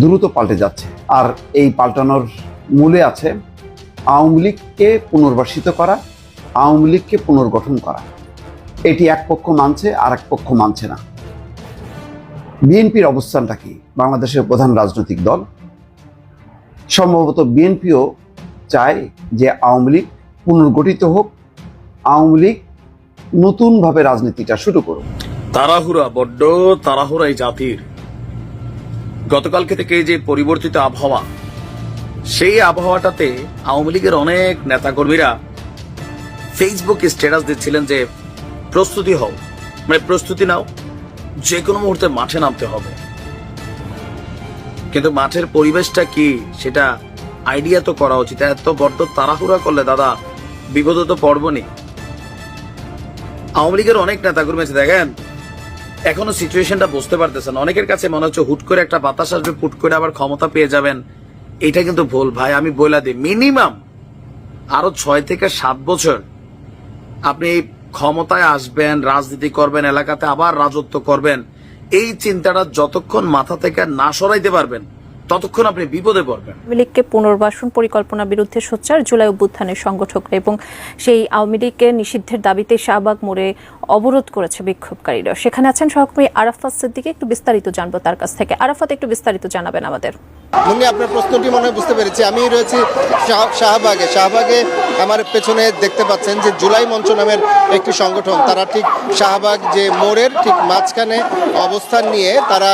দ্রুত পাল্টে যাচ্ছে। আর এই পাল্টানোর মূলে আছে আওয়ামী লীগকে পুনর্বাসিত করা, আওয়ামী লীগকে পুনর্গঠন করা। এটি এক পক্ষ মানছে আর এক পক্ষ মানছে না। বিএনপির অবস্থানটা কি? বাংলাদেশের প্রধান রাজনৈতিক দল। সম্ভবত বিএনপিও চায় যে আওয়ামী লীগ পুনর্গঠিত হোক, আওয়ামী লীগ নতুনভাবে রাজনীতিটা শুরু করুক। তাড়াহুড়া, বড্ড তাড়াহুড়া এই জাতির। গতকালকে থেকে যে পরিবর্তিত আবহাওয়া, সেই আবহাওয়াটাতে আওয়ামী লীগের অনেক নেতাকর্মীরা ফেসবুকে স্ট্যাটাস দিচ্ছিলেন যে, প্রস্তুতি হও। মানে প্রস্তুতি নাও। যে কোনো মুহূর্তে মাঠে নামতে হবে। কিন্তু মাঠের পরিবেশটা কি, সেটা আইডিয়া তো করা উচিত। এত বড্ড তাড়াহুড়া করলে দাদা, বিপদ তো পড়বনি আওয়ামী লীগের অনেক নেতাকর্মী আছে, দেখেন এখনও সিচুয়েশনটা বুঝতে পারতেছেন। অনেকের কাছে মনে হচ্ছে হুট করে একটা বাতাস আসবে পুট করে আবার ক্ষমতা পেয়ে যাবেন। এটা কিন্তু ভুল, ভাই, আমি বইলা দিই। মিনিমাম আরও ছয় থেকে সাত বছর আপনি ক্ষমতায় আসবেন, রাজনীতি করবেন, এলাকাতে আবার রাজত্ব করবেন। এই চিন্তাটা যতক্ষণ মাথা থেকে না সরাইতে পারবেন, ততক্ষণ আপনি বিপদে পড়বেন। আওয়ামী লীগকে পুনর্বাসন পরিকল্পনা বিরুদ্ধে সোচ্চার জুলাই অভ্যুত্থানের সংগঠকরা এবং সেই আওয়ামী লীগকে নিষিদ্ধের দাবিতে শাহবাগ মোড়ে অবরোধ করেছে বিক্ষোভকারীরা। সেখানে আছেন সহকর্মী আরাফাত সিদ্দিকে। একটু বিস্তারিত জানব তার কাছ থেকে। আরাফাত একটু বিস্তারিত জানাবেন আমাদের। মুন্নি আপনার প্রশ্নটি মনে হয় বুঝতে পেরেছি। আমি রয়েছি শাহবাগে। শাহবাগে আমার পেছনে দেখতে পাচ্ছেন যে জুলাই মঞ্চ নামের একটি সংগঠন। তারা ঠিক শাহবাগ যে মোড়ের ঠিক মাঝখানে অবস্থান নিয়ে তারা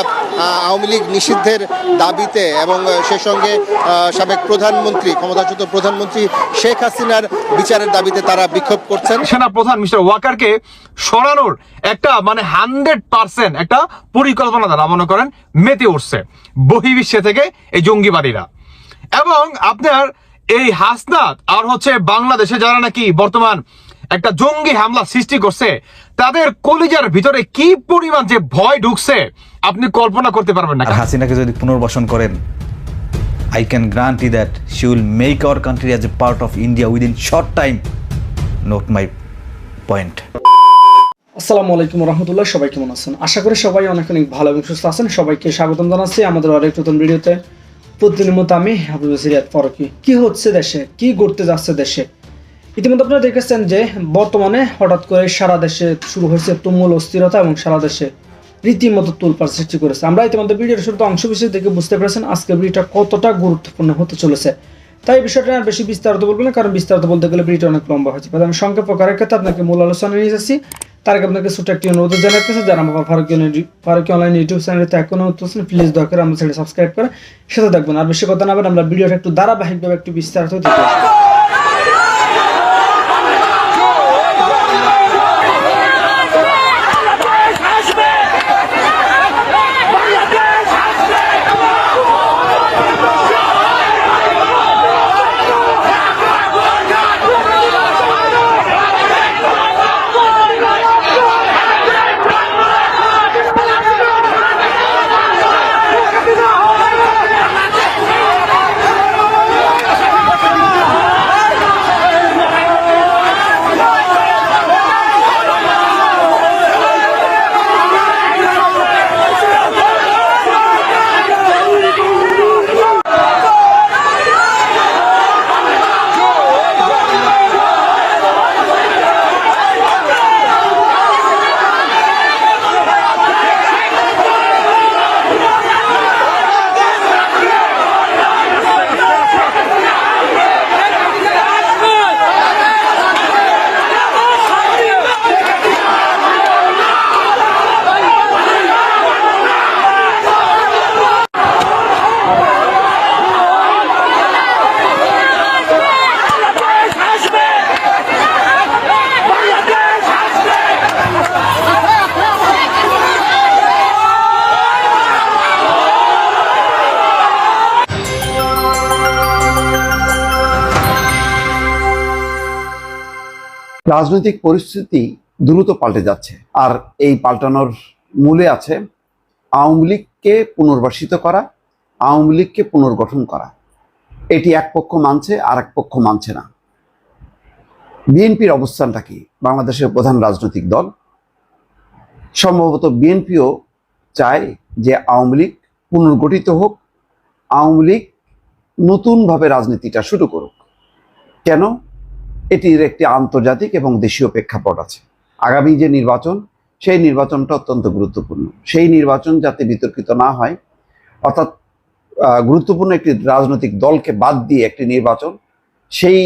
আওয়ামী লীগ নিষিদ্ধের দাবিতে এবং সে সঙ্গে আহ, সাবেক প্রধানমন্ত্রী ক্ষমতাচ্যুত প্রধানমন্ত্রী শেখ হাসিনার বিচারের দাবিতে তারা বিক্ষোভ করছেন। সেনা প্রধান মিস্টার ওয়াকারকে সরানোর একটা মানে হান্ড্রেড পার্সেন্ট একটা পরিকল্পনা তারা মনে করেন মেতে উঠছে বহির্বিশ্বে থেকে এই জঙ্গিবাদীরা। এবং আপনার এই হাসনাত আর হচ্ছে বাংলাদেশে যারা নাকি বর্তমান একটা জঙ্গি হামলা সৃষ্টি করছে তাদের কলিজার ভিতরে কি পরিমাণ যে ভয় ঢুকছে আপনি কল্পনা করতে পারবেন না হাসিনাকে যদি পুনর্বাসন করেন I can guarantee that she will make our country as a part of India within short time note my point আসসালামু আলাইকুম রহমতুল্লাহ, সবাই কেমন আছেন? আশা করি সবাই অনেক অনেক ভালো এবং সুস্থ আছেন। সবাইকে স্বাগতম জানাচ্ছি আমাদের আরেক নতুন ভিডিওতে। প্রতিদিনের মতো আমি সিরিয়াত ফরকি। কি হচ্ছে দেশে? কি ঘটতে যাচ্ছে দেশে? ইতিমধ্যে আপনারা দেখেছেন যে বর্তমানে হঠাৎ করে সারা দেশে শুরু হয়েছে তুমুল অস্থিরতা এবং সারা দেশে রীতিমতো তুলপার সৃষ্টি করেছে। আমরা ইতিমধ্যে ভিডিওর শুরুতে অংশ বিশেষ দেখে বুঝতে পেরেছেন আজকের ভিডিওটা কতটা গুরুত্বপূর্ণ হতে চলেছে। তাই বিষয়টা আর বেশি বিস্তারিত বলব না, কারণ বিস্তারিত বলতে গেলে ভিডিওটা অনেক লম্বা হয়েছে আমি সংক্ষেপ প্রকারের ক্ষেত্রে আপনাকে মূল আলোচনা নিয়ে যাচ্ছি। তার আগে আপনাকে ছোট একটি অনুরোধ জানাতেছে যারা আমার ফারুকি ফারুকি অনলাইন ইউটিউব চ্যানেলতে এখনও হচ্ছেন প্লিজ দয়া করে আমার চ্যানেল সাবস্ক্রাইব করে সেটা দেখবেন আর বেশি কথা না আমরা ভিডিওটা একটু ধারাবাহিকভাবে একটু বিস্তারিত দেখে রাজনৈতিক পরিস্থিতি দ্রুত পাল্টে যাচ্ছে। আর এই পাল্টানোর মূলে আছে আওয়ামী লীগকে পুনর্বাসিত করা, আওয়ামী লীগকে পুনর্গঠন করা। এটি এক পক্ষ মানছে আর এক পক্ষ মানছে না। বিএনপির অবস্থানটা কি? বাংলাদেশের প্রধান রাজনৈতিক দল। সম্ভবত বিএনপিও চায় যে আওয়ামী লীগ পুনর্গঠিত হোক, আওয়ামী লীগ নতুনভাবে রাজনীতিটা শুরু করুক। কেন? এটির একটি আন্তর্জাতিক এবং দেশীয় প্রেক্ষাপট আছে। আগামী যে নির্বাচন, সেই নির্বাচনটা অত্যন্ত গুরুত্বপূর্ণ। সেই নির্বাচন যাতে বিতর্কিত না হয়, অর্থাৎ গুরুত্বপূর্ণ একটি রাজনৈতিক দলকে বাদ দিয়ে একটি নির্বাচন, সেই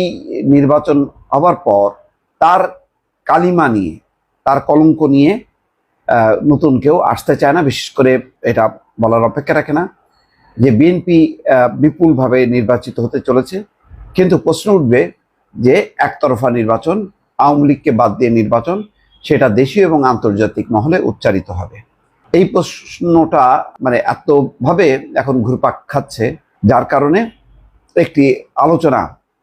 নির্বাচন হওয়ার পর তার কালিমা নিয়ে, তার কলঙ্ক নিয়ে নতুন কেউ আসতে চায় না, বিশেষ করে এটা বলার অপেক্ষা রাখে না যে বিএনপি বিপুলভাবে নির্বাচিত হতে চলেছে। কিন্তু প্রশ্ন উঠবে যে একতরফা নির্বাচন, আওয়ামী লীগকে বাদ দিয়ে নির্বাচন, সেটা দেশীয় এবং আন্তর্জাতিক মহলে উচ্চারিত হবে। এই প্রশ্নটা মানে এতভাবে এখন ঘুরপাক খাচ্ছে, যার কারণে একটি আলোচনা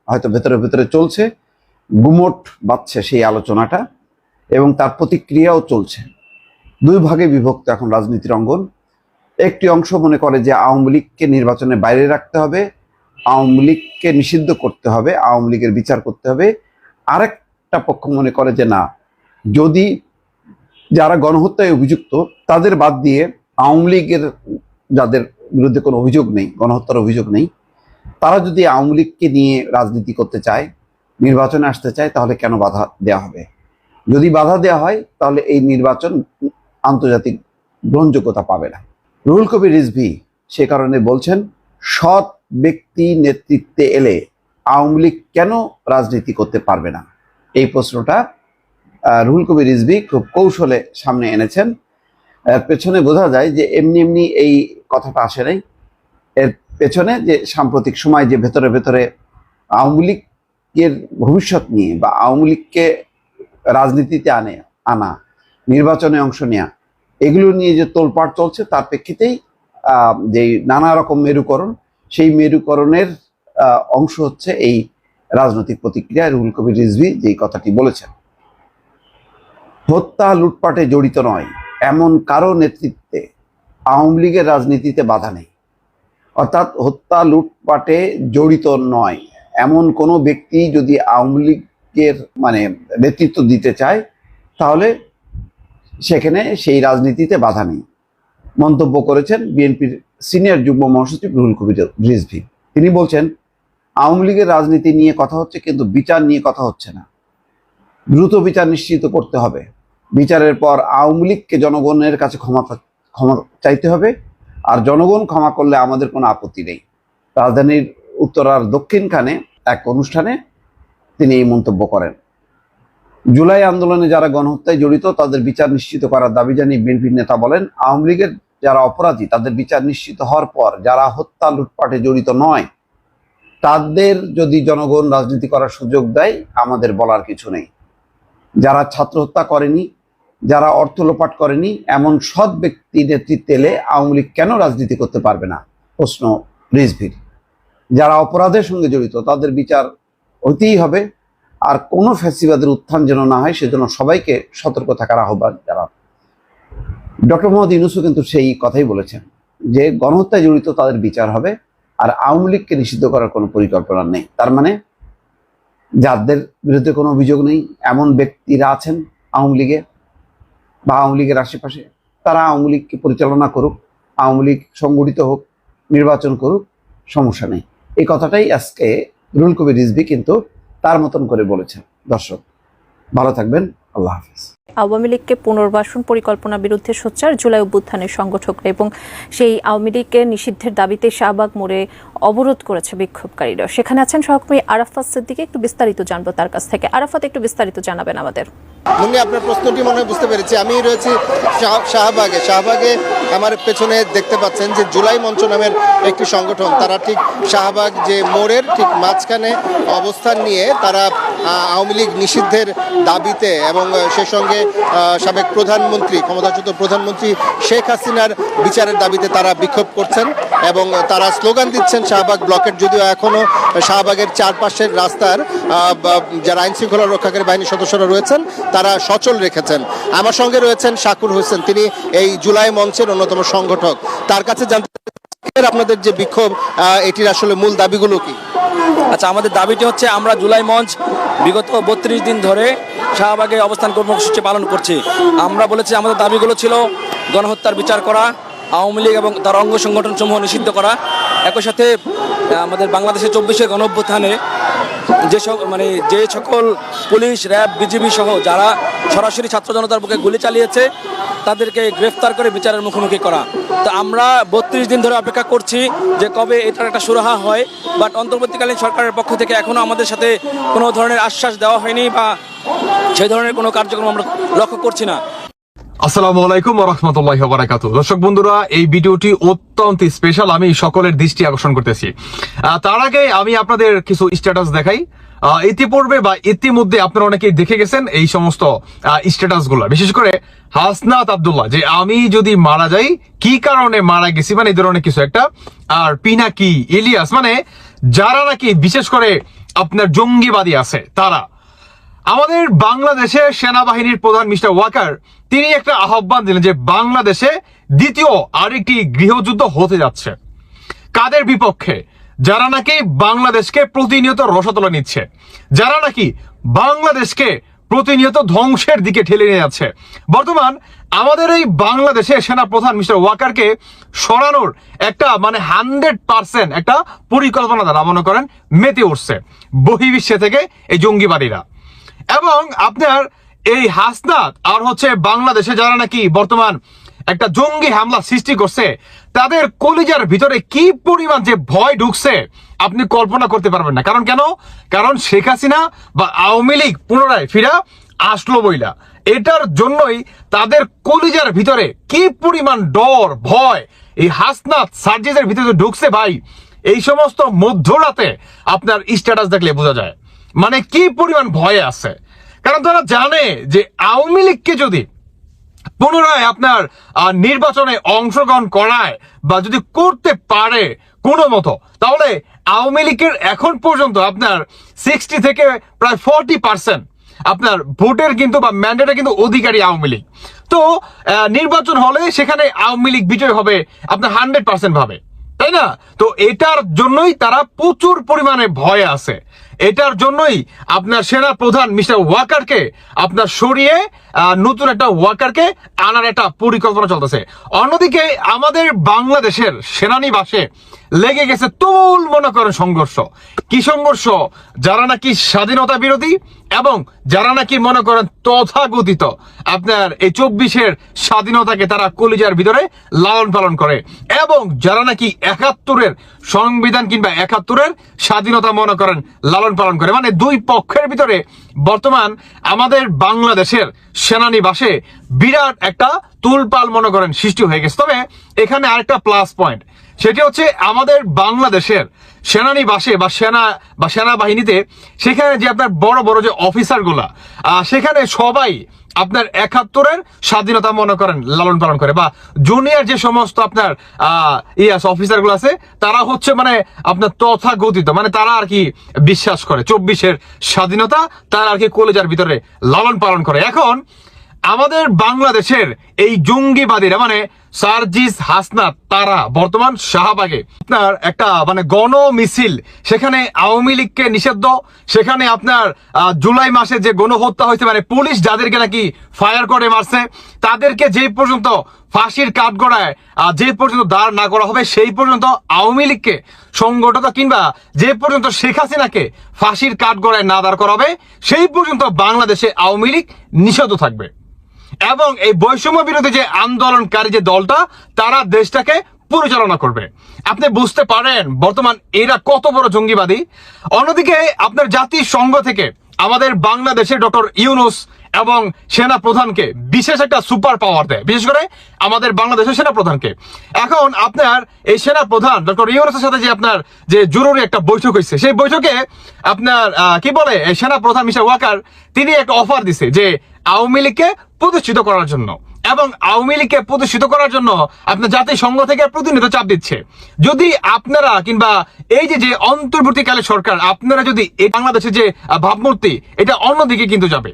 হয়তো ভেতরে ভেতরে চলছে, গুমট বাচ্ছে সেই আলোচনাটা এবং তার প্রতিক্রিয়াও চলছে। দুই ভাগে বিভক্ত এখন রাজনীতির অঙ্গন। একটি অংশ মনে করে যে আওয়ামী লীগকে নির্বাচনে বাইরে রাখতে হবে আওয়ামী লীগকে নিষিদ্ধ করতে হবে, আওয়ামী লীগের বিচার করতে হবে। আরেকটা পক্ষ মনে করে যে না, যদি যারা গণহত্যায় অভিযুক্ত, তাদের বাদ দিয়ে আওয়ামী লীগের যাদের বিরুদ্ধে কোনো অভিযোগ নেই, গণহত্যার অভিযোগ নেই, তারা যদি আওয়ামী লীগকে নিয়ে রাজনীতি করতে চায়, নির্বাচনে আসতে চায়, তাহলে কেন বাধা দেওয়া হবে? যদি বাধা দেওয়া হয়, তাহলে এই নির্বাচন আন্তর্জাতিক গ্রহণযোগ্যতা পাবে না। রুহুল কবির রিজভি সে কারণে বলছেন, সৎ ব্যক্তি নেতৃত্বে এলে আওয়ামী লীগ কেন রাজনীতি করতে পারবে না? এই প্রশ্নটা রুহুল কবির রিজভি খুব কৌশলে সামনে এনেছেন। পেছনে বোঝা যায় যে এমনি এমনি এই কথাটা আসে নাই। এর পেছনে যে সাম্প্রতিক সময় যে ভেতরে ভেতরে আওয়ামী লীগের ভবিষ্যৎ নিয়ে বা আওয়ামী লীগকে রাজনীতিতে আনে, আনা, নির্বাচনে অংশ নেওয়া এগুলো নিয়ে যে তোলপাড় চলছে, তার প্রেক্ষিতেই যে নানা রকম মেরুকরণ সেই মেরুকরণের অংশ হচ্ছে এই রাজনৈতিক প্রতিক্রিয়া রুহুল কবির রিজভি যেই কথাটি বলেছেন। হত্যা লুটপাটে জড়িত নয়, এমন কারও নেতৃত্বে আওয়ামী লীগের রাজনীতিতে বাধা নেই। অর্থাৎ হত্যা লুটপাটে জড়িত নয়, এমন কোনো ব্যক্তি যদি আওয়ামী লীগের মানে নেতৃত্ব দিতে চায়, তাহলে সেখানে সেই রাজনীতিতে বাধা নেই। মন্তব্য করেছেন বিএনপির সিনিয়র যুগ্ম মহাসচিব রুহুল কবির রিজভি। তিনি বলছেন, আওয়ামী লীগের রাজনীতি নিয়ে কথা হচ্ছে, কিন্তু বিচার নিয়ে কথা হচ্ছে না। দ্রুত বিচার নিশ্চিত করতে হবে। বিচারের পর আওয়ামী লীগকে জনগণের কাছে ক্ষমা ক্ষমা চাইতে হবে। আর জনগণ ক্ষমা করলে আমাদের কোনো আপত্তি নেই। রাজধানীর উত্তরার দক্ষিণখানে এক অনুষ্ঠানে তিনি এই মন্তব্য করেন। জুলাই আন্দোলনে যারা গণহত্যায় জড়িত, তাদের বিচার নিশ্চিত করার দাবি জানিয়ে বিএনপির নেতা বলেন, আওয়ামী লীগের যারা অপরাধী, তাদের বিচার নিশ্চিত হওয়ার পর যারা হত্যা লুটপাটে জড়িত নয়, তাদের যদি জনগণ রাজনীতি করার সুযোগ দেয়, আমাদের বলার কিছু নেই। যারা ছাত্র হত্যা করেনি, যারা অর্থ লোপাট করেনি, এমন সৎ ব্যক্তি নেতৃত্বে এলে আওয়ামী লীগ কেন রাজনীতি করতে পারবে না? প্রশ্ন রিজভির। যারা অপরাধের সঙ্গে জড়িত, তাদের বিচার হতেই হবে। আর কোনো ফ্যাসিবাদের উত্থান যেন না হয়, সেজন্য সবাইকে সতর্ক থাকার আহ্বান জানান। ডক্টর মোহাম্মদ ইউনুসও কিন্তু সেই কথাই বলেছেন, যে গণহত্যায় জড়িত তাদের বিচার হবে, আর আওয়ামী লীগকে নিষিদ্ধ করার কোনো পরিকল্পনা নেই। তার মানে যাদের বিরুদ্ধে কোনো অভিযোগ নেই, এমন ব্যক্তিরা আছেন আওয়ামী লীগে বা আওয়ামী লীগের আশেপাশে, তারা আওয়ামী লীগকে পরিচালনা করুক, আওয়ামী লীগ সংগঠিত হোক, নির্বাচন করুক, সমস্যা নেই। এই কথাটাই আজকে রুল কবির রিজভি কিন্তু তার মতন করে বলেছেন। দর্শক, ভালো থাকবেন। আল্লাহ হাফিজ। আওয়ামী লীগকে পুনর্বাসন পরিকল্পনা বিরুদ্ধে সোচ্চার জুলাই অভ্যুত্থানের সংগঠকরা এবং সেই আওয়ামী লীগকে নিষিদ্ধের দাবিতে শাহবাগ মোড়ে অবরোধ করেছে বিক্ষোভকারীরা। সেখানে আছেন সহকর্মী আরাফাত সিদ্দিকে। একটু বিস্তারিত জানব তার কাছ থেকে। আরাফাত, একটু বিস্তারিত জানাবেন আমাদের। মুন্নি, আপনার প্রশ্নটি মনে বুঝতে পেরেছি। আমি রয়েছি শাহ- শাহবাগে। শাহবাগে আমার পেছনে দেখতে পাচ্ছেন যে জুলাই মঞ্চ নামের একটি সংগঠন। তারা ঠিক শাহবাগ যে মোড়ের ঠিক মাঝখানে অবস্থান নিয়ে তারা আওয়ামী লীগ নিষিদ্ধের দাবিতে এবং সে সঙ্গে সাবেক প্রধানমন্ত্রী, ক্ষমতাচ্যুত প্রধানমন্ত্রী শেখ হাসিনার বিচারের দাবিতে তারা বিক্ষোভ করছেন এবং তারা স্লোগান দিচ্ছেন শাহবাগ ব্লকের। যদিও এখনও শাহবাগের চারপাশের রাস্তার যারা আইন শৃঙ্খলা রক্ষাকারী বাহিনীর সদস্যরা রয়েছেন তারা সচল রেখেছেন। আমার সঙ্গে রয়েছেন শাকুর হোসেন, তিনি এই জুলাই মঞ্চের অন্যতম সংগঠক। তার কাছে জানতে আপনাদের যে বিক্ষোভ এটির আসলে মূল দাবিগুলো কি? আচ্ছা আমাদের দাবিটি হচ্ছে আমরা জুলাই মঞ্চ বিগত বত্রিশ দিন ধরে শাহবাগে অবস্থান কর্মসূচি পালন করছি। আমরা বলেছি আমাদের দাবিগুলো ছিল গণহত্যার বিচার করা আওয়ামী লীগ এবং তার অঙ্গ সংগঠন সমূহ নিষিদ্ধ করা। একই সাথে আমাদের বাংলাদেশের চব্বিশে গণঅভ্যুত্থানে যে মানে যে সকল পুলিশ, র্যাব, বিজিবি সহ যারা সরাসরি ছাত্র জনতার বুকে গুলি চালিয়েছে, তাদেরকে গ্রেফতার করে বিচারের মুখোমুখি করা। তো আমরা বত্রিশ দিন ধরে অপেক্ষা করছি যে কবে এটার একটা সুরাহা হয় বাট অন্তর্বর্তীকালীন সরকারের পক্ষ থেকে এখনও আমাদের সাথে কোনো ধরনের আশ্বাস দেওয়া হয়নি বা সেই ধরনের কোনো কার্যক্রম আমরা লক্ষ্য করছি না। আসসালামু আলাইকুম বন্ধুরা, এই ভিডিওটি অত্যন্ত স্পেশাল আমি সকলের দৃষ্টি আকর্ষণ করতেছি। তার আগে আমি আপনাদের কিছু দেখাই। বা ইতিমধ্যে আপনারা দেখে গেছেন এই সমস্ত বিশেষ করে হাসনাত আব্দুল্লাহ, যে আমি যদি মারা যাই, কি কারণে মারা গেছি? মানে এই ধরনের কিছু একটা। আর পিনাকি, ইলিয়াস মানে যারা নাকি বিশেষ করে আপনার জঙ্গিবাদী আছে, তারা। আমাদের বাংলাদেশে সেনাবাহিনীর প্রধান মিস্টার ওয়াকার, তিনি একটা আহ্বান দিলেন যে বাংলাদেশে দ্বিতীয় আরেকটি গৃহযুদ্ধ হতে যাচ্ছে। কাদের বিপক্ষে? যারা নাকি বাংলাদেশকে প্রতিনিয়ত রসতলে নিচ্ছে। যারা নাকি বাংলাদেশকে প্রতিনিয়ত ধ্বংসের দিকে ঠেলে নিয়ে যাচ্ছে। বর্তমান আমাদের এই বাংলাদেশে সেনা প্রধান মিস্টার ওয়াকারকে সরানোর একটা মানে হান্ড্রেড পার্সেন্ট একটা পরিকল্পনা তারা মনে করেন মেতে উঠছে। বহির্বিশ্বে থেকে এই জঙ্গিবাদীরা। এবং আপনার এই হাসনাত আর হচ্ছে বাংলাদেশে যারা নাকি বর্তমান একটা জঙ্গি হামলা সৃষ্টি করছে, তাদের কলিজার ভিতরে কি পরিমাণ যে ভয় ঢুকছে, আপনি কল্পনা করতে পারবেন না। কারণ কেন? কারণ শেখ হাসিনা বা আওয়ামী লীগ পুনরায় ফিরা আসলো বইলা এটার জন্যই তাদের কলিজার ভিতরে কি পরিমাণ ডর, ভয়, এই হাসনাত সার্জিসের ভিতরে ঢুকছে ভাই, এই সমস্ত মধ্যরাতে আপনার স্ট্যাটাস দেখলে বোঝা যায়। মানে কি পরিমাণ ভয়ে আছে? কারণ তারা জানে যে আওয়ামী লীগকে যদি পুনরায় আপনার নির্বাচনে অংশগ্রহণ করায় বা যদি করতে পারে কোনো মতো, তাহলে আওয়ামী লীগের এখন পর্যন্ত আপনার সিক্সটি থেকে প্রায় ফর্টি পার্সেন্ট আপনার ভোটের কিন্তু বা ম্যান্ডেটের কিন্তু অধিকারী আওয়ামী লীগ। তো নির্বাচন হলে সেখানে আওয়ামী লীগ বিজয় হবে আপনার হান্ড্রেড পার্সেন্ট ভাবে। তাই না? তো এটার জন্যই তারা প্রচুর পরিমাণে ভয় আছে। এটার জন্যই আপনার সেনা প্রধান মিস্টার ওয়াকারকে আপনার সরিয়ে নতুন একটা ওয়াকারকে আনার একটা পরিকল্পনা চলতেছে। অন্যদিকে আমাদের বাংলাদেশের সেনানিবাসে লেগে গেছে তুল মনে করেন সংঘর্ষ। কি সংঘর্ষ? যারা নাকি স্বাধীনতা বিরোধী এবং যারা নাকি মনে করেন তথাগতিত আপনার এই চব্বিশের স্বাধীনতাকে তারা কলিজার ভিতরে লালন পালন করে, এবং যারা নাকি একাত্তরের সংবিধান কিংবা একাত্তরের স্বাধীনতা মনে করেন লালন পালন করে মানে দুই পক্ষের ভিতরে বর্তমান আমাদের বাংলাদেশের সেনানিবাসে বিরাট একটা তুলপাল মনে করেন সৃষ্টি হয়ে গেছে। তবে এখানে আরেকটা প্লাস পয়েন্ট সেটি হচ্ছে আমাদের বাংলাদেশের সেনানিবাসে বা সেনা, বা সেনাবাহিনীতে, সেখানে যে আপনার বড় বড় যে অফিসারগুলা সেখানে সবাই আপনার একাত্তরের স্বাধীনতা মনে করেন, লালন পালন করে। বা জুনিয়র যে সমস্ত আপনার ইয়াস অফিসারগুলো আছে, তারা হচ্ছে মানে আপনার তথাগতিত মানে তারা আর কি বিশ্বাস করে। চব্বিশের স্বাধীনতা তারা আর কি কলেজার ভিতরে লালন পালন করে। এখন আমাদের বাংলাদেশের এই জঙ্গিবাদীরা মানে সার্জিস হাসনাত, তারা বর্তমান শাহবাগে। আপনার একটা মানে গণ মিছিল সেখানে আওয়ামী লীগকে নিষিদ্ধ, সেখানে আপনার জুলাই মাসে যে গণহত্যা হয়েছে মানে পুলিশ যাদেরকে নাকি ফায়ার করে মারছে, তাদেরকে যে পর্যন্ত ফাঁসির কাঠগড়ায় যে পর্যন্ত দাঁড় না করা হবে, সেই পর্যন্ত আওয়ামী লীগকে সংগঠিত কিংবা যে পর্যন্ত শেখ হাসিনাকে ফাঁসির কাঠগড়ায় না দাঁড় করা হবে সেই পর্যন্ত বাংলাদেশে আওয়ামী লীগ নিষিদ্ধ থাকবে। এবং এই বৈষম্য বিরোধী যে আন্দোলনকারী যে দলটা, তারা দেশটাকে পরিচালনা করবে। আপনি বুঝতে পারেন, বর্তমান এরা কত বড় জঙ্গিবাদী। অন্যদিকে আপনার জাতিসংঘ থেকে আমাদের বাংলাদেশের ডক্টর ইউনুস এবং সেনা প্রধানকে বিশেষ একটা সুপার পাওয়ার দেয়। বিশেষ করে আমাদের বাংলাদেশের সেনা প্রধানকে এখন আপনার এই সেনা প্রধান ডক্টর ইউনুসের সাথে যে আপনার যে জরুরি একটা বৈঠক হয়েছে, সেই বৈঠকে আপনার কি বলে সেনা প্রধান মিস্টার ওয়াকার, তিনি একটা অফার দিছে যে আওয়ামী লীগকে প্রতিষ্ঠিত করার জন্য। এবং আওয়ামী লীগকে প্রতিষ্ঠিত করার জন্য আপনার জাতিসংঘ থেকে প্রতিনিয়ত চাপ দিচ্ছে। যদি আপনারা কিংবা এই যে যে অন্তর্বর্তীকালে সরকার, আপনারা যদি এই বাংলাদেশের যে ভাবমূর্তি, এটা অন্যদিকে কিন্তু যাবে।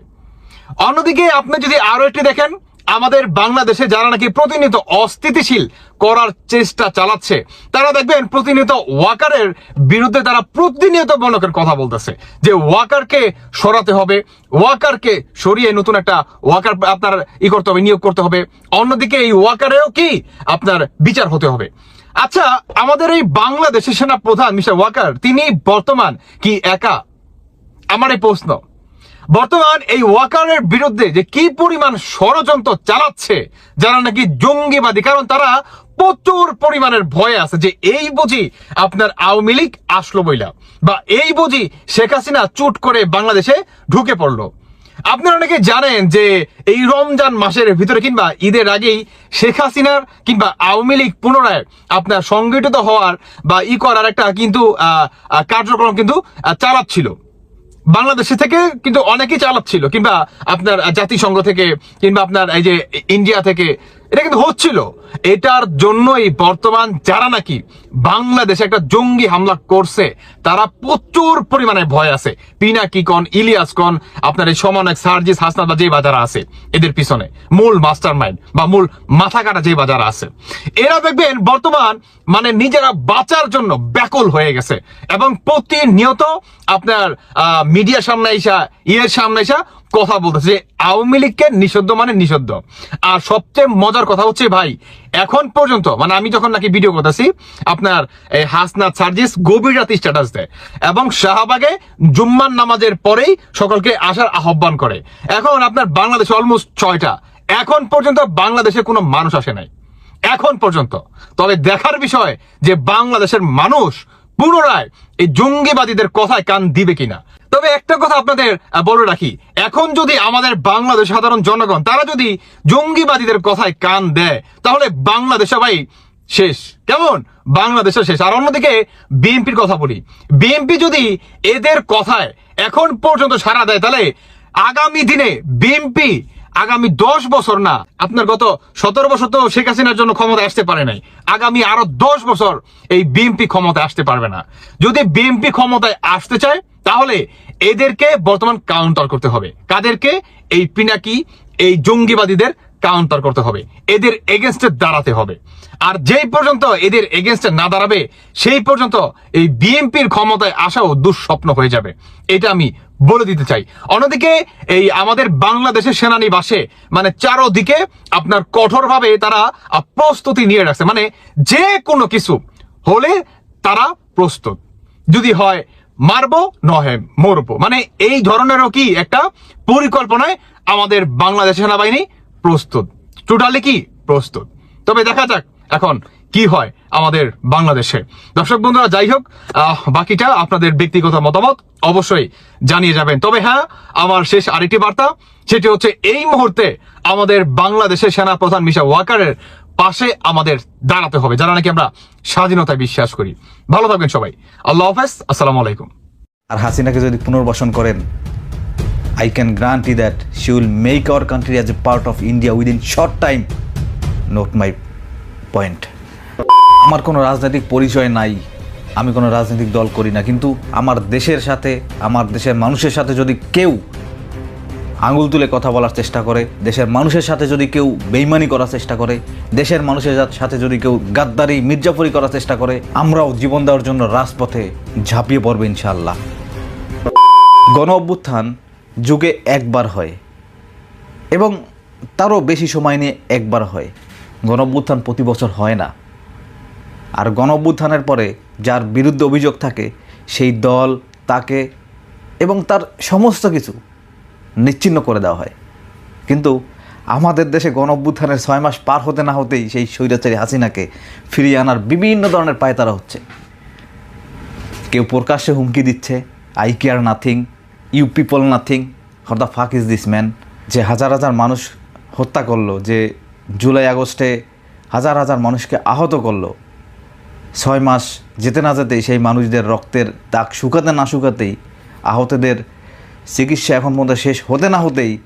অন্যদিকে আপনি যদি আরও একটি দেখেন, আমাদের বাংলাদেশে যারা নাকি প্রতিনিয়ত অস্থিতিশীল করার চেষ্টা চালাচ্ছে, তারা দেখবেন প্রতিনিয়ত ওয়াকারের বিরুদ্ধে তারা প্রতিনিয়ত করেন কথা বলতেছে, যে ওয়াকারকে সরাতে হবে, ওয়াকারকে সরিয়ে নতুন একটা ওয়াকার আপনার ই করতে হবে, নিয়োগ করতে হবে। অন্যদিকে এই ওয়াকারেও কি আপনার বিচার হতে হবে। আচ্ছা আমাদের এই বাংলাদেশের সেনা প্রধান মিস্টার ওয়াকার, তিনি বর্তমান কি একা? আমার এই প্রশ্ন। বর্তমান এই ওয়াকারের বিরুদ্ধে যে কি পরিমাণ ষড়যন্ত্র চালাচ্ছে, যারা নাকি জঙ্গিবাদী, কারণ তারা প্রচুর পরিমাণের ভয়ে আছে যে এই বুঝি আপনার আওয়ামী লীগ আসলো বইলা, বা এই বুঝি শেখ হাসিনা চুট করে বাংলাদেশে ঢুকে পড়ল। আপনারা অনেকে জানেন যে এই রমজান মাসের ভিতরে কিংবা ঈদের আগেই শেখ হাসিনার কিংবা আওয়ামী লীগ পুনরায় আপনার সংগঠিত হওয়ার বা ই করার একটা কিন্তু কার্যক্রম কিন্তু চালাচ্ছিল। বাংলাদেশে থেকে কিন্তু অনেকেই চালাচ্ছিল, কিংবা আপনার জাতিসংঘ থেকে, কিংবা আপনার এই যে ইন্ডিয়া থেকে, এটা কিন্তু হচ্ছিল। এটার জন্যই বর্তমান যারা নাকি বাংলাদেশে একটা জঙ্গি হামলা করছে, তারা প্রচুর পরিমাণে ভয় আছে। পিনাকি কন, ইলিয়াস কন, আপনার এই সমানেক সার্জিস হাসনাত বা যে বাজারা আছে, এদের পিছনে। মূল মাস্টার মাইন্ড বা মূল মাথা কাটা যে বাজারা আছে। এরা দেখবেন বর্তমান মানে নিজেরা বাঁচার জন্য ব্যাকুল হয়ে গেছে। এবং প্রতিনিয়ত আপনার মিডিয়ার সামনে এসা ইয়ের সামনে এসা কথা বলতেছে আওয়ামী লীগকে নিষিদ্ধ মানে নিষিদ্ধ। আর সবচেয়ে মজার কথা হচ্ছে ভাই এখন পর্যন্ত মানে আমি যখন নাকি ভিডিও করতেছি, আপনার, এই হাসনাত সার্জিস গভীর রাতে স্ট্যাটাস দেয় এবং শাহবাগে জুম্মান নামাজের পরেই সকলকে আসার আহ্বান করে। এখন আপনার বাংলাদেশে অলমোস্ট ছয়টা। এখন পর্যন্ত বাংলাদেশে কোনো মানুষ আসে নাই। এখন পর্যন্ত। তবে দেখার বিষয় যে বাংলাদেশের মানুষ পুনরায় এই জঙ্গিবাদীদের কথায় কান দিবে কিনা। তবে একটা কথা আপনাদের বলে রাখি। এখন যদি আমাদের বাংলাদেশ সাধারণ জনগণ, তারা যদি জঙ্গিবাদীদের কথায় কান দেয়, তাহলে বাংলাদেশ সবাই শেষ। কেমন? বাংলাদেশের শেষ। আর অন্যদিকে বিএনপির কথা বলি। বিএনপি যদি এদের কথায় এখন পর্যন্ত সারা দেয়, তাহলে আগামী দিনে বিএনপি আগামী দশ বছর না, আপনার গত সতেরো বছর তো শেখ হাসিনার জন্য ক্ষমতা আসতে পারে নাই। আগামী আরও দশ বছর এই বিএনপি ক্ষমতায় আসতে পারবে না। যদি বিএনপি ক্ষমতায় আসতে চায়, তাহলে এদেরকে বর্তমান কাউন্টার করতে হবে। কাদেরকে? এই পিনাকি, এই জঙ্গিবাদীদের কাউন্টার করতে হবে। এদের এগেনস্টে দাঁড়াতে হবে। আর যেই পর্যন্ত এদের এগেনস্টে না দাঁড়াবে, সেই পর্যন্ত এই বিএনপির ক্ষমতায় আসাও দুঃস্বপ্ন হয়ে যাবে। এটা আমি বলে দিতে চাই। অন্যদিকে এই আমাদের বাংলাদেশের সেনানিবাসে মানে চারোদিকে আপনার কঠোরভাবে তারা প্রস্তুতি নিয়ে রাখছে। মানে যে কোনো কিছু হলে তারা প্রস্তুত। যদি হয় মারবো, নহে মরবো। মানে এই ধরনেরও কি একটা পরিকল্পনায় আমাদের বাংলাদেশ সেনাবাহিনী প্রস্তুত। টোটালি কি? প্রস্তুত। তবে দেখা যাক এখন কি হয় আমাদের বাংলাদেশে। দর্শক বন্ধুরা, যাই হোক বাকিটা আপনাদের ব্যক্তিগত মতামত অবশ্যই জানিয়ে যাবেন। তবে হ্যাঁ আমার শেষ আরেকটি বার্তা, সেটি হচ্ছে এই মুহূর্তে আমাদের বাংলাদেশের সেনা প্রধান মিশা ওয়াকারের পাশে আমাদের দাঁড়াতে হবে, যারা নাকি আমরা স্বাধীনতায় বিশ্বাস করি। ভালো থাকবেন সবাই। আল্লাহ হাফেজ, আসসালামু আলাইকুম। আর হাসিনাকে যদি পুনর্বাসন করেন can guarantee that she will make our country as a part of India within short time note my point আমার কোনো রাজনৈতিক পরিচয় নাই। আমি কোনো রাজনৈতিক দল করি না। কিন্তু আমার দেশের সাথে, আমার দেশের মানুষের সাথে যদি কেউ আঙুল তুলে কথা বলার চেষ্টা করে, দেশের মানুষের সাথে যদি কেউ বেইমানি করার চেষ্টা করে, দেশের মানুষের সাথে যদি কেউ গাদ্দারি মির্জাফরি করার চেষ্টা করে, আমরাও জীবন দেওয়ার জন্য রাজপথে ঝাঁপিয়ে পড়ব ইনশাল্লাহ গণ অভ্যুত্থান যুগে একবার হয় এবং তারও বেশি সময় নিয়ে একবার হয়। গণ অভ্যুত্থান প্রতি বছর হয় না। আর গণ অভ্যুত্থানের পরে যার বিরুদ্ধে অভিযোগ থাকে, সেই দল, তাকে এবং তার সমস্ত কিছু নিচ্ছিন্ন করে দেওয়া হয়। কিন্তু আমাদের দেশে গণ অভ্যুত্থানের ছয় মাস পার হতে না হতেই সেই স্বৈরাচারী হাসিনাকে ফিরিয়ে আনার বিভিন্ন ধরনের পায়তারা হচ্ছে। কেউ প্রকাশ্যে হুমকি দিচ্ছে, I care nothing you people nothing how the fuck is this man? যে হাজার হাজার মানুষ হত্যা করল, যে জুলাই আগস্টে হাজার হাজার মানুষকে আহত করল। ছয় মাস যেতে না যেতেই সেই মানুষদের রক্তের দাগ শুকাতে না শুকাতেই, আহতদের চিকিৎসা এখন পর্যন্ত শেষ হতে না হতেই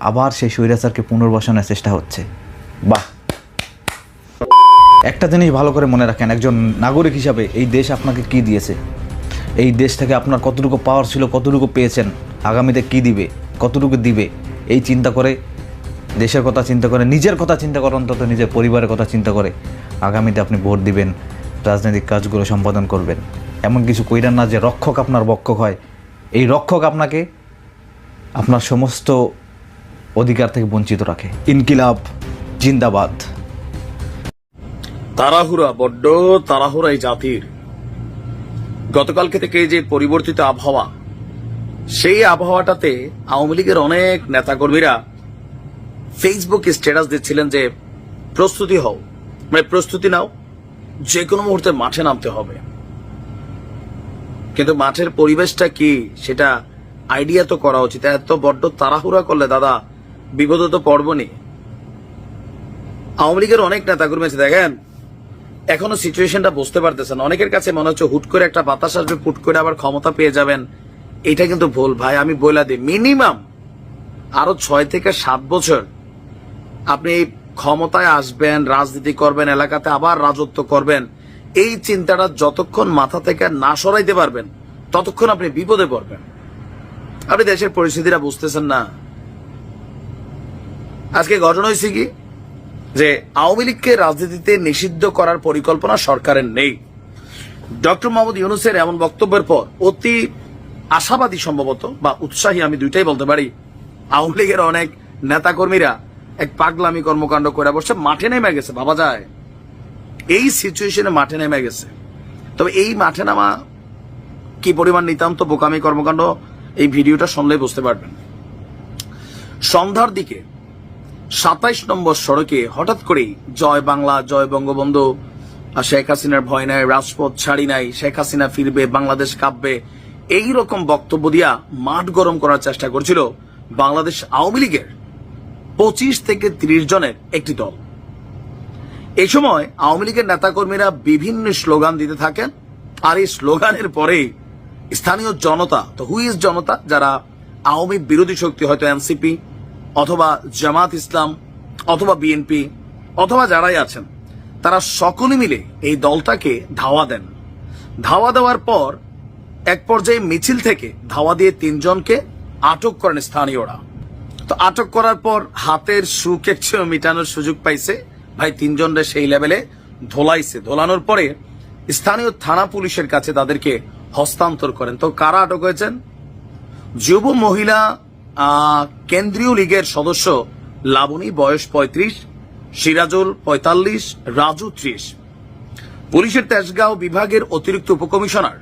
আবার সেই স্বৈরাচারকে পুনর্বাসনের চেষ্টা হচ্ছে। বাহ! একটা জিনিস ভালো করে মনে রাখেন, একজন নাগরিক হিসাবে এই দেশ আপনাকে কি দিয়েছে? এই দেশ থেকে আপনার কতটুকু পাওয়ার ছিল, কতটুকু পেয়েছেন, আগামীতে কি দিবে, কতটুকু দিবে, এই চিন্তা করে, দেশের কথা চিন্তা করে, নিজের কথা চিন্তা করে, অন্তত নিজের পরিবারের কথা চিন্তা করে, আগামীতে আপনি ভোট দিবেন, রাজনৈতিক কাজগুলো সম্পাদন করবেন। এমন কিছু কইরান না যে রক্ষক আপনার বক্ষক হয়। এই রক্ষক আপনাকে আপনার সমস্ত অধিকার থেকে বঞ্চিত রাখে। ইনকিলাব, জিন্দাবাদ। তারাহুরা বড্ড তাড়াহুড়া এই জাতির। গতকালকে থেকে যে পরিবর্তিত আবহাওয়া, সেই আবহাওয়াটাতে আওয়ামী লীগের অনেক নেতাকর্মীরা ফেসবুকে স্ট্যাটাস দিচ্ছিলেন যে, প্রস্তুতি হও। মানে প্রস্তুতি নাও, যে কোনো মুহূর্তে মাঠে নামতে হবে। কিন্তু মাঠের পরিবেশটা কি, সেটা আইডিয়া তো করা উচিত। এত বড্ড তাড়াহুড়া করলে, দাদা, বিপদে তো পড়বনি আওয়ামী লীগের অনেক নেতাকর্মী আছে, দেখেন এখনও সিচুয়েশনটা বুঝতে পারতেছেন। অনেকের কাছে মনে হচ্ছে হুট করে একটা বাতাস আসবে, ফুট করে আবার ক্ষমতা পেয়ে যাবেন। এটা কিন্তু ভুল, ভাই, আমি বইলা দিই। মিনিমাম আরও ছয় থেকে সাত বছর আপনি ক্ষমতায় আসবেন, রাজনীতি করবেন, এলাকাতে আবার রাজত্ব করবেন। এই চিন্তাটা যতক্ষণ মাথা থেকে না সরাইতে পারবেন, ততক্ষণ আপনি বিপদে পড়বেন। আপনি দেশের পরিস্থিতিটা বুঝতেছেন না। আজকে ঘটনা হয়েছে কি? যে আওয়ামী লীগকে রাজনীতিতে নিষিদ্ধ করার পরিকল্পনা সরকারের নেই। ডক্টর মোহাম্মদ ইউনুসের এমন বক্তব্যের পর অতি আশাবাদী সম্ভবত, বা উৎসাহী আমি দুইটাই বলতে পারি, আওয়ামী লীগের অনেক নেতাকর্মীরা এক পাগলামি কর্মকাণ্ড করে বসে, মাঠে নেমে গেছে ভাবা যায়। এই সিচুয়েশনে মাঠে নেমে গেছে। তবে এই মাঠে নামা কি পরিমাণ নিতান্ত বোকামি কর্মকাণ্ড, এই ভিডিওটা শুনলে বুঝতে পারবেন। সন্ধ্যার দিকে সাতাইশ নম্বর সড়কে হঠাৎ করেই জয় বাংলা, জয় বঙ্গবন্ধু। শেখ হাসিনার ভয় নাই, রাজপথ ছাড়ি নাই, শেখ হাসিনা ফিরবে, বাংলাদেশ কাঁপবে। এই রকম বক্তব্য দিয়া মাঠ গরম করার চেষ্টা করছিল বাংলাদেশ আওয়ামী লীগের পঁচিশ থেকে ত্রিশ জনের একটি দল। এই সময় আওয়ামী লীগের নেতাকর্মীরা বিভিন্ন স্লোগান দিতে থাকেন। আর এই স্লোগানের পরেই স্থানীয় জনতা, তো হুই ইজ জনতা? যারা আওয়ামী বিরোধী শক্তি, হয়তো এনসিপি অথবা জামাত ইসলাম, অথবা বিএনপি অথবা যারাই আছেন, তারা সকলে মিলে এই দলটাকে ধাওয়া দেন। ধাওয়া দেওয়ার পর এক পর্যায়ে মিছিল থেকে ধাওয়া দিয়ে তিনজনকে আটক করেন স্থানীয়রা। তো আটক করার পর হাতের একটু মিটানোর সুযোগ পাইছে, ভাই তিনজনরে সেই লেভেলে ধোলাইছে। ধোলানোর পরে স্থানীয় থানা পুলিশের কাছে তাদেরকে হস্তান্তর করেন। তো কারা আটক হয়েছেন? যুব মহিলা কেন্দ্রীয় লীগের সদস্য লাবণী, বয়স পঁয়ত্রিশ, সিরাজুল পঁয়তাল্লিশ, রাজু ত্রিশ। পুলিশের তেজগাঁও বিভাগের অতিরিক্ত উপকমিশনার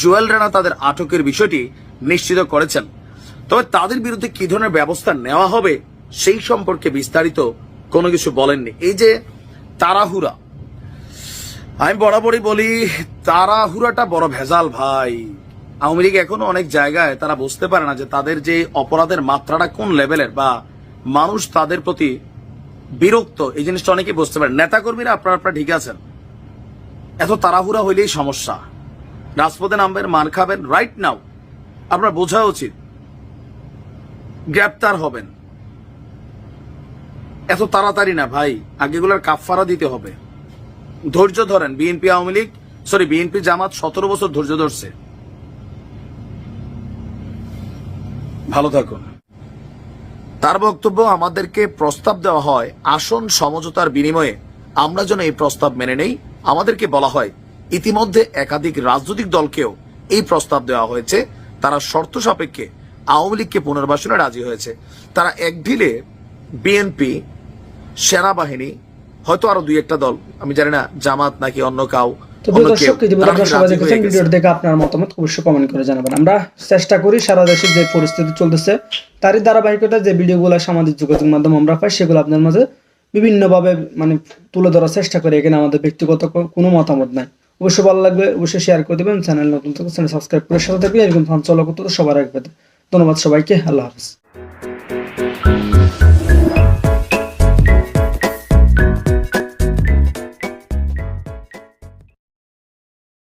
জুয়েল রানা তাদের আটকের বিষয়টি নিশ্চিত করেছেন। তবে তাদের বিরুদ্ধে কি ধরনের ব্যবস্থা নেওয়া হবে সেই সম্পর্কে বিস্তারিত কোনো কিছু বলেননি। এই যে তারাহুরা আমি বরাবরই বলি তারাহুরাটা বড় ভেজাল ভাই। আওয়ামী লীগ এখনও অনেক জায়গায় তারা বুঝতে পারে না যে তাদের যে অপরাধের মাত্রাটা কোন লেভেলের বা মানুষ তাদের প্রতি বিরক্ত, এই জিনিসটা অনেকে বুঝতে পারে। নেতাকর্মীরা আপনারা আপনারা ঠিক আছেন। এত তাড়াহুড়া হইলেই সমস্যা। রাজপথে নামবেন, মার খাবেন রাইট নাও আপনার বোঝা উচিত। গ্রেপ্তার হবেন। এত তাড়াতাড়ি না ভাই, আগেগুলোর কাফফারা দিতে হবে। ধৈর্য ধরেন, BNP Awami League sorry BNP Jamaat সতেরো বছর ধৈর্য ধরছে। ভালো থাকুন তার বক্তব্য আমাদেরকে প্রস্তাব দেওয়া হয় আসন সমঝোতার বিনিময়ে। আমরা যেন এই প্রস্তাব মেনে নেই, আমাদেরকে বলা হয় ইতিমধ্যে একাধিক রাজনৈতিক দলকেও এই প্রস্তাব দেওয়া হয়েছে। তারা শর্ত সাপেক্ষে আওয়ামী লীগকে পুনর্বাসনে রাজি হয়েছে। তারা এক ঢিলে বিএনপি, সেনাবাহিনী, হয়তো আরও দুই একটা দল, আমি জানি না, জামাত নাকি অন্য কাউ তো প্রিয় দর্শক ইতিমধ্যে তারা সবাই দেখেছেন ভিডিওটি দেখে আপনার মতামত অবশ্যই কমেন্ট করে জানাবেন। আমরা চেষ্টা করি সারা দেশে যে পরিস্থিতি চলতেছে তারই ধারাবাহিকতা যে ভিডিওগুলো সামাজিক যোগাযোগ মাধ্যম আমরা পাই সেগুলো আপনার মাঝে বিভিন্নভাবে মানে তুলে ধরার চেষ্টা করি। এখানে আমাদের ব্যক্তিগত কোনো মতামত নাই। অবশ্যই ভালো লাগবে অবশ্যই শেয়ার করে দেবেন চ্যানেল নতুন চ্যানেল সাবস্ক্রাইব করে সাথে থাকবে এরকম ফান চলা করতে সবার ধন্যবাদ সবাইকে আল্লাহ হাফিজ।